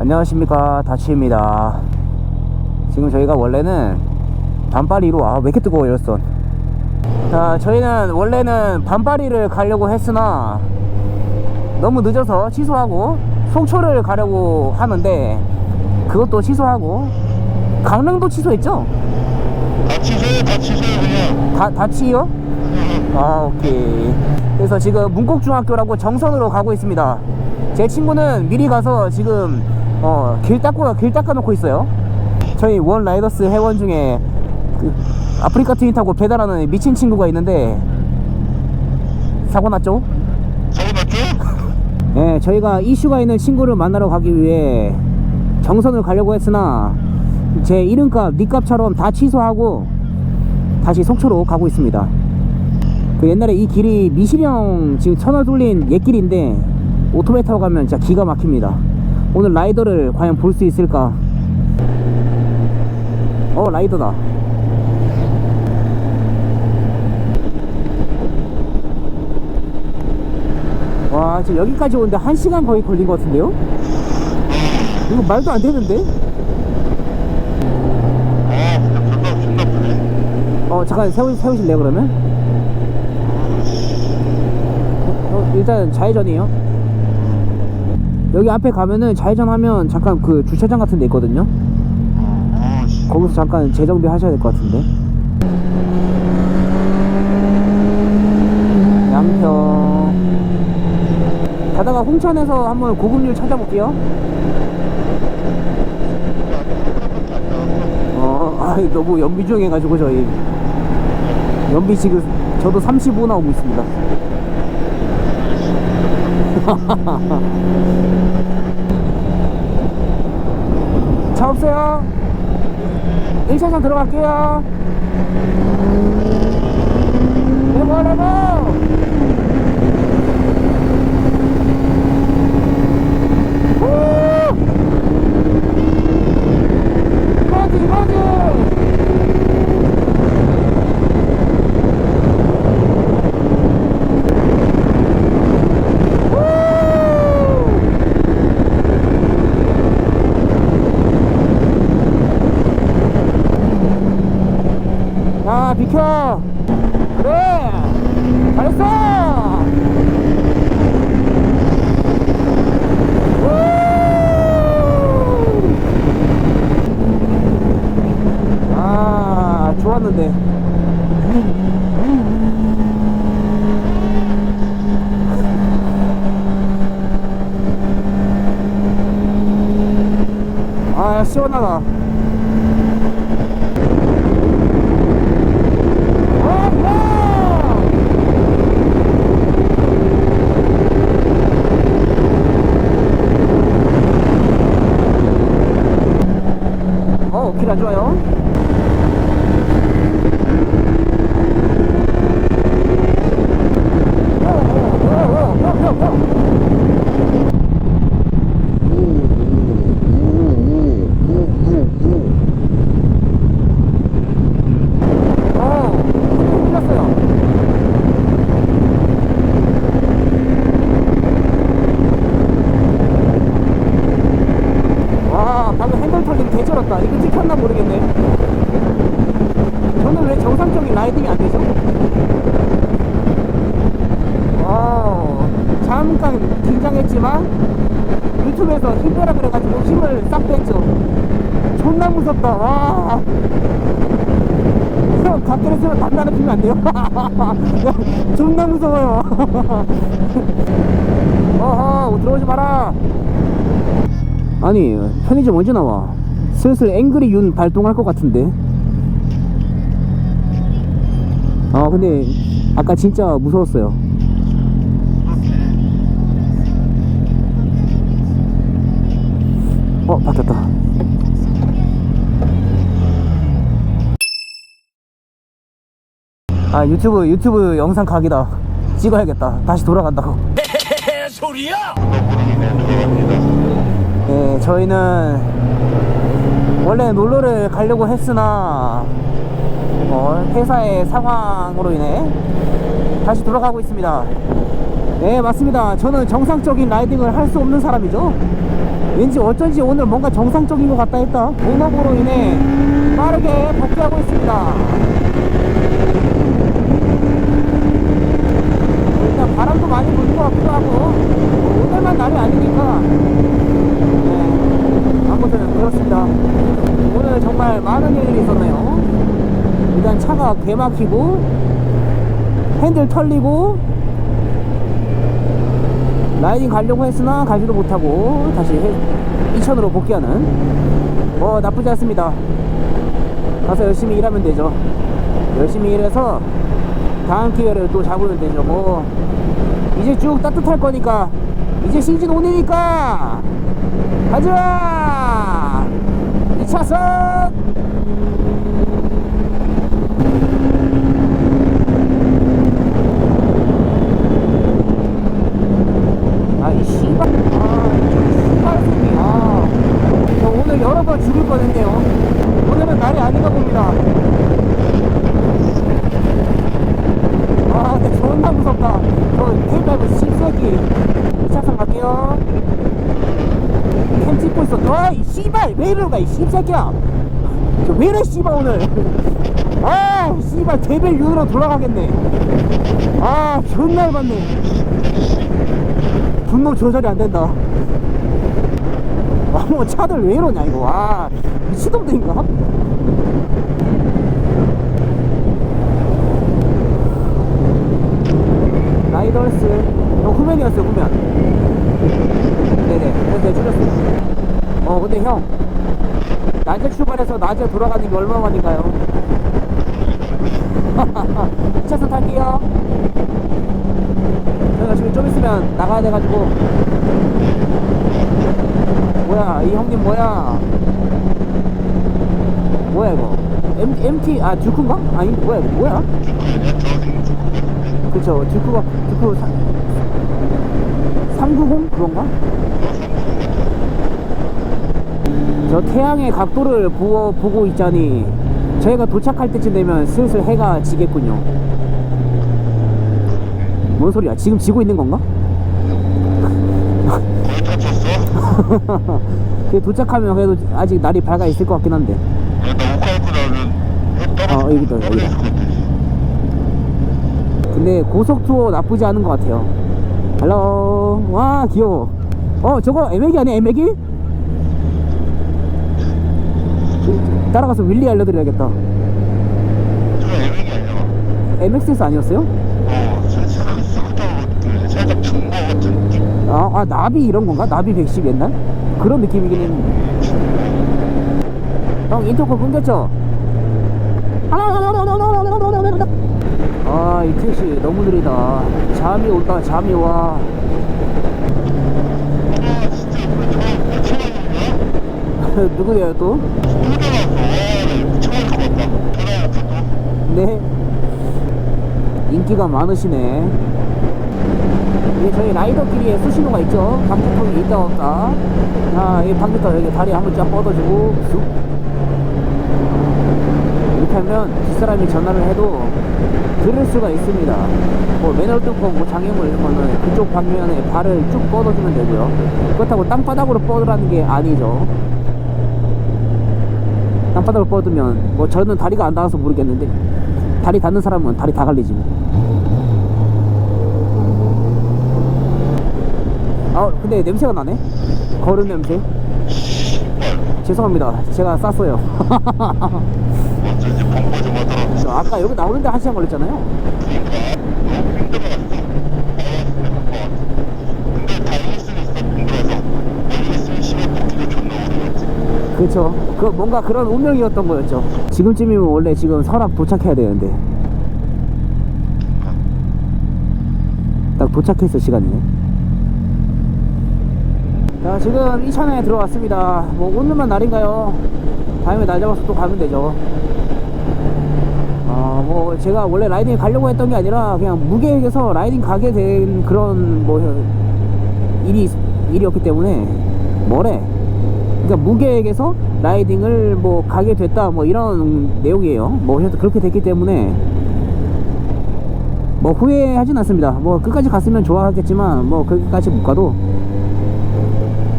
안녕하십니까. 다치입니다. 지금 저희가 원래는 반파리로 아 왜 이렇게 뜨거워 열선 자 저희는 원래는 반파리를 가려고 했으나 너무 늦어서 취소하고 속초를 가려고 하는데 그것도 취소하고 강릉도 취소했죠? 다 취소해 다 취소해 그냥. 다, 다 치요? 아 오케이. 그래서 지금 문곡중학교라고 정선으로 가고 있습니다. 제 친구는 미리 가서 지금 어, 길 닦고 길 닦아 놓고 있어요 저희 원 라이더스 회원 중에 그 아프리카 트윈 타고 배달하는 미친 친구가 있는데 사고 났죠? 사고 났죠? 네, 저희가 이슈가 있는 친구를 만나러 가기 위해 정선을 가려고 했으나 제 이름값, 니값처럼 다 취소하고 다시 속초로 가고 있습니다. 그 옛날에 이 길이 미시령 지금 터널 뚫린 옛길인데 오토바이 타고 가면 진짜 기가 막힙니다. 오늘 라이더를 과연 볼 수 있을까? 어, 라이더다. 와, 지금 여기까지 오는데 한 시간 거의 걸린 것 같은데요? 이거 말도 안 되는데? 어, 잠깐 세우, 세우실래요, 그러면? 어, 어, 일단 좌회전이에요. 여기 앞에 가면은 좌회전 하면 잠깐 그 주차장 같은 데 있거든요? 거기서 잠깐 재정비 하셔야 될 것 같은데. 양평. 가다가 홍천에서 한번 고급률 찾아볼게요. 어, 아, 너무 연비 중해가지고 저희 연비 지금 저도 35 나오고 있습니다. 차 없어요? 1차선 들어갈게요. 레버 레버. 후! 이거지 이거지. 야 비켜 그래. 잘했어. 우! 아 좋았는데. 아 시원하다 좋아요. 어, 어, 어, 어, 어, 어, 어. 어, 틀렸어요. 와, 방금 핸들 털림 개쩔었다. 이거 찍혔나 모르겠네. 저는 왜 정상적인 라이딩이 안 되죠? 와, 잠깐 긴장했지만 유튜브에서 힘내라 그래가지고 힘을 싹 뺐죠. 존나 무섭다. 와. 형, 갓길에 쓰면 단단히 피면 안 돼요? 야, 존나 무서워요. 어허, 들어오지 마라. 아니 편의점 언제 나와? 슬슬 앵그리 윤 발동할 것 같은데 아 근데 아까 진짜 무서웠어요 어 바뀌었다 아 유튜브 유튜브 영상 각이다 찍어야겠다 다시 돌아간다고 들어갑니다 네, 저희는 원래 놀러를 가려고 했으나 어, 회사의 상황으로 인해 다시 돌아가고 있습니다. 네, 맞습니다. 저는 정상적인 라이딩을 할 수 없는 사람이죠. 왠지 어쩐지 오늘 뭔가 정상적인 것 같다 했다. 본업으로 인해 빠르게 복귀하고 있습니다. 일단 바람도 많이 부는 것 같기도 하고 뭐 오늘만 날이 아니니까. 네, 아무튼 그렇습니다. 오늘 정말 많은 일들이 있었네요. 일단 차가 개막히고 핸들 털리고 라이딩 가려고 했으나 가지도 못하고 다시 해, 이천으로 복귀하는 뭐 나쁘지 않습니다. 가서 열심히 일하면 되죠. 열심히 일해서 다음 기회를 또 잡으면 되죠 뭐 이제 쭉 따뜻할 거니까. 이제 시즌 온이니까. 가자! 2차선 아이 씨발 아이 씨발 새끼 아저 오늘 여러 번 죽을 뻔했네요. 오늘은 날이 아닌가 봅니다. 아 근데 존나 무섭다. 저 테이프하고 씹새끼 2차선 갈게요. 캠 찍고 있어. 너이 씨발! 왜 이러는 거야 이 씹새끼야! 저왜 이래 씨발 오늘? 아 씨발 개별 윤으로 돌아가겠네. 아 존나 열받네. 분노 조절이 안 된다. 아, 뭐 차들 왜 이러냐 이거. 아, 미친놈들인가? 라이더스. 어, 후면이었어요, 후면. 네네. 그래서 줄였어요. 어, 근데 형. 낮에 출발해서 낮에 돌아가는 게 얼마 만인가요? 2차선 탈게요. 저희가 지금 좀 있으면 나가야 돼가지고 뭐야 이 형님 뭐야 뭐야 이거 M, MT 아 듀크인가? 아니 뭐야 이거 뭐야 그쵸 듀크가 듀크 390 그런가? 저 태양의 각도를 부어, 보고 있자니 저희가 도착할 때쯤 되면 슬슬 해가 지겠군요 뭔 소리야? 지금 지고 있는 건가? 거의 다쳤어? 그 도착하면 그래도 아직 날이 밝아 있을 것 같긴 한데. 나 오카이쿠 나는 해 떨어져 어, 여기다, 여기다. 떨어질 것 같아 근데 고속 투어 나쁘지 않은 것 같아요. 할로. 와 귀여워. 어 저거 에메기 아니야 에메기? 따라가서 윌리 알려드려야겠다. 저거 애매기 아니야 MXS 아니었어요? 어 살짝 살짝 살짝 중고 같은 느낌 아, 아 나비 이런 건가? 나비 110 옛날? 그런 느낌이긴 했는데. 형 인터콜 끊겼죠? 아, 이 택시 너무 느리다. 잠이 온다, 잠이 와. 누구예요, 또? 네. 인기가 많으시네. 이게 저희 라이더끼리의 수신호가 있죠. 방지턱이 있다 없다. 아, 이 방지턱 여기 다리 한번 쫙 뻗어주고, 쑥. 이렇게 하면 뒷사람이 전화를 해도 들을 수가 있습니다. 뭐 맨홀 뚫고 뭐 장애물 이런 거는 그쪽 방면에 발을 쭉 뻗어주면 되고요. 그렇다고 땅바닥으로 뻗으라는 게 아니죠. 땅바닥으로 뻗으면 뭐 저는 다리가 안 닿아서 모르겠는데 다리 닿는 사람은 다리 다 갈리지 아 근데 냄새가 나네? 거름 냄새? 죄송합니다. 제가 쌌어요. 어쩐지 본거 좀 하더라고 저 아까 여기 나오는데 한 시간 걸렸잖아요. 너무 힘들어갔어 근데 다닐 수는 있어 힘들어서 여기 있으면 시간 먹기가 존나 어려웠지 그렇죠. 그 뭔가 그런 운명이었던 거였죠. 지금쯤이면 원래 지금 설악 도착해야 되는데. 딱 도착했어 시간이네 자 지금 이천에 들어왔습니다. 뭐 오늘만 날인가요? 다음에 날 잡아서 또 가면 되죠. 어, 뭐 제가 원래 라이딩 가려고 했던 게 아니라 그냥 무계획에서 라이딩 가게 된 그런 뭐 일이 일이었기 때문에 뭐래? 그러니까 무계획에서 라이딩을 뭐 가게 됐다 뭐 이런 내용이에요. 뭐 그렇게 됐기 때문에 뭐 후회하진 않습니다. 뭐 끝까지 갔으면 좋아하겠지만 뭐 거기까지 못 가도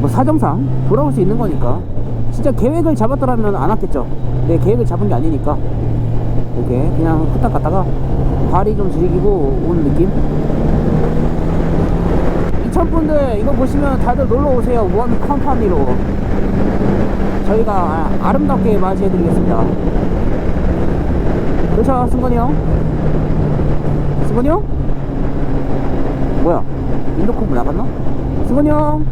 뭐 사정상 돌아올 수 있는 거니까. 진짜 계획을 잡았더라면 안 왔겠죠. 내 계획을 잡은 게 아니니까. 이렇게 그냥 후딱 갔다가 발이 좀 즐기고 오는 느낌? 이천분들 이거 보시면 다들 놀러 오세요. 원 컴퍼니로. 저희가 아- 아름답게 맞이해 드리겠습니다. 그렇죠 승건이 형? 승건이 형? 뭐야? 인도콩 나갔나? 승건이 형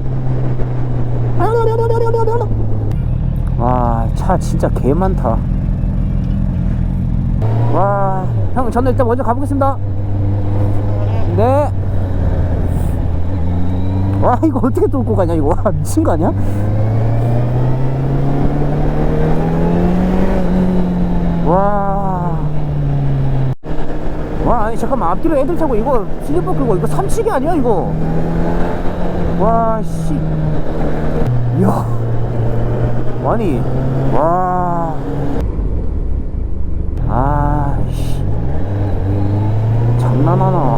와, 차 진짜 개 많다. 와, 형, 저는 일단 먼저 가보겠습니다. 네. 와, 이거 어떻게 뚫고 가냐, 이거. 와, 미친 거 아니야? 와. 와, 아니, 잠깐만. 앞뒤로 애들 타고 이거 슬리퍼 끌고 이거 삼치기 아니야, 이거? 와, 씨. 이야. 아니, 와. 아, 씨. 장난하나.